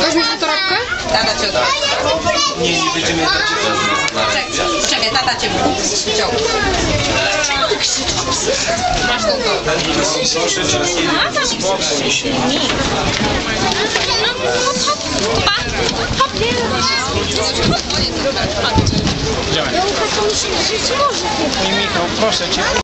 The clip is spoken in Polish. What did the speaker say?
Weźmiemy torebkę? Tata cię odwrócił. Nie, nie będziemy dać cię Czekaj, tata cię wciął. Czemu ty krzyczysz? Masz tą torebkę torbę. Michał, proszę cię.